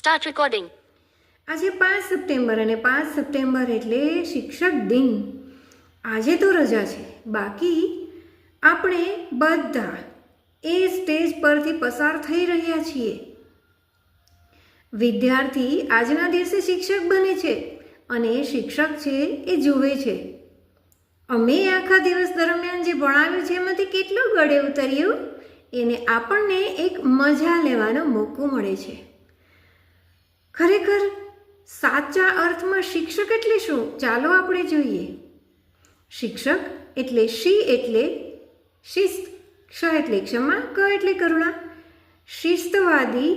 Start recording આજે પાંચ September અને પાંચ સપ્ટેમ્બર એટલે શિક્ષક દિન. આજે તો રજા છે. બાકી આપણે બધા એ સ્ટેજ પરથી પસાર થઈ રહ્યા છીએ. વિદ્યાર્થી આજના દિવસે શિક્ષક બને છે અને શિક્ષક છે એ જુએ છે. અમે આખા દિવસ દરમિયાન જે ભણાવ્યું છે એમાંથી કેટલું ગળે ઉતર્યું? એને આપણને એક મજા લેવાનો મોકો મળે છે. ખરેખર સાચા અર્થમાં શિક્ષક એટલે શું? ચાલો આપણે જોઈએ. શિક્ષક એટલે શી એટલે શિસ્ત, ક્ષ એટલે ક્ષમા, ક એટલે કરુણા. શિસ્તવાદી,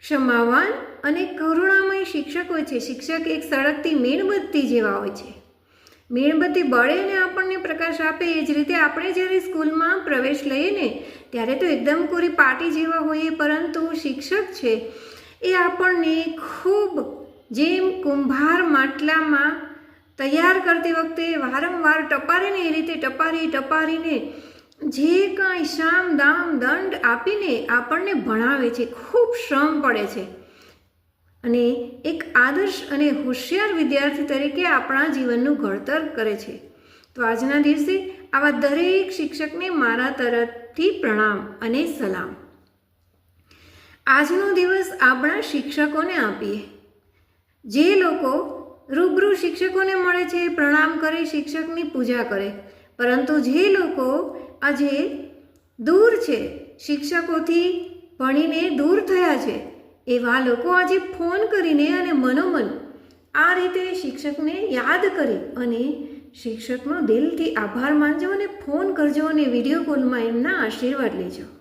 ક્ષમાવાન અને કરુણામય શિક્ષક હોય છે. શિક્ષક એક સળગતી મીણબત્તી જેવા હોય છે. મીણબત્તી બળે અને આપણને પ્રકાશ આપે એ જ રીતે આપણે જ્યારે સ્કૂલમાં પ્રવેશ લઈએ ને, ત્યારે તો એકદમ કોરી પાટી જેવા હોઈએ, પરંતુ શિક્ષક છે એ આપણને ખૂબ જેમ કુંભાર માટલામાં તૈયાર કરતી વખતે વારંવાર ટપારીને એ રીતે ટપારી, ટપારીને જે કાંઈ શામ, દામ, દંડ આપીને આપણને ભણાવે છે, ખૂબ શ્રમ પડે છે. અને એક આદર્શ અને હોશિયાર વિદ્યાર્થી તરીકે આપણા જીવનનું ઘડતર કરે છે. તો આજના દિવસે આવા દરેક શિક્ષકને મારા તરફથી પ્રણામ અને સલામ. આજનો દિવસ આપણા શિક્ષકોને આપીએ. જે લોકો રૂબરૂ શિક્ષકોને મળે છે, પ્રણામ કરે, શિક્ષકની પૂજા કરે. પરંતુ જે લોકો આજે દૂર છે, શિક્ષકોથી ભણીને દૂર થયા છે, એવા લોકો આજે ફોન કરીને અને મનોમન આ રીતે શિક્ષકને યાદ કરી અને શિક્ષકનો દિલથી આભાર માનજો અને ફોન કરજો અને વીડિયો કોલમાં એમના આશીર્વાદ લેજો.